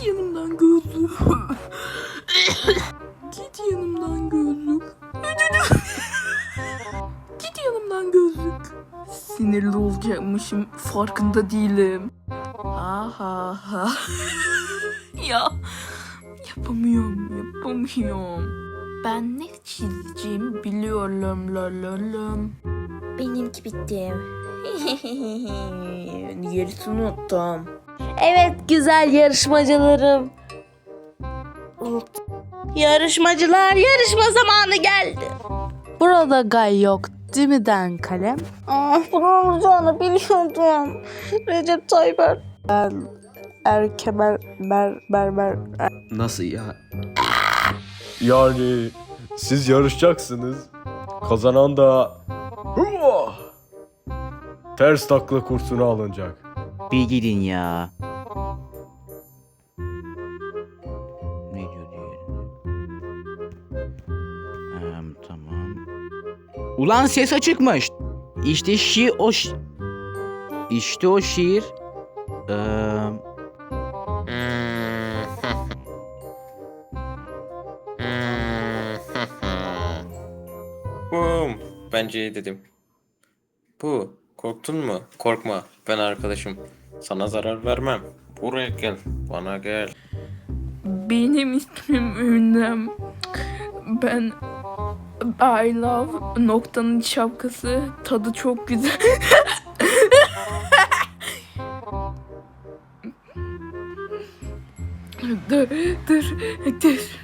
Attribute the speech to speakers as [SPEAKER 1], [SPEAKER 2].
[SPEAKER 1] Git yanımdan gözlük. Git yanımdan gözlük. Git yanımdan gözlük. Sinirli olacakmışım. Farkında değilim. Ha ha ha. ya yapamıyorum yapamıyorum. Ben ne çizeceğimi biliyorum lololum. Benimki bitti. Yarısını unuttum.
[SPEAKER 2] Evet güzel yarışmacılarım. Yarışmacılar yarışma zamanı geldi. Burada gay yok değil mi den kalem? Ah bunun olacağını biliyordum. Recep Tayyip Er... Er... Erkemer... Ber... Berber...
[SPEAKER 3] Nasıl ya?
[SPEAKER 4] Yani siz yarışacaksınız. Kazanan da Hua! ters takla kursuna alınacak.
[SPEAKER 3] Bir gidin ya. Ne diyor diğeri? Em, tamam. Ulan ses açıkmış. İşte şi o ş- İşte o şiir. Em,
[SPEAKER 5] Bum. Bence iyi dedim. Bu. Korktun mu? Korkma. Ben arkadaşım. Sana zarar vermem. Buraya gel. Bana gel.
[SPEAKER 1] Benim ismim Ünlem. Ben I love noktanın şapkası. Tadı çok güzel. dur, dur, dur.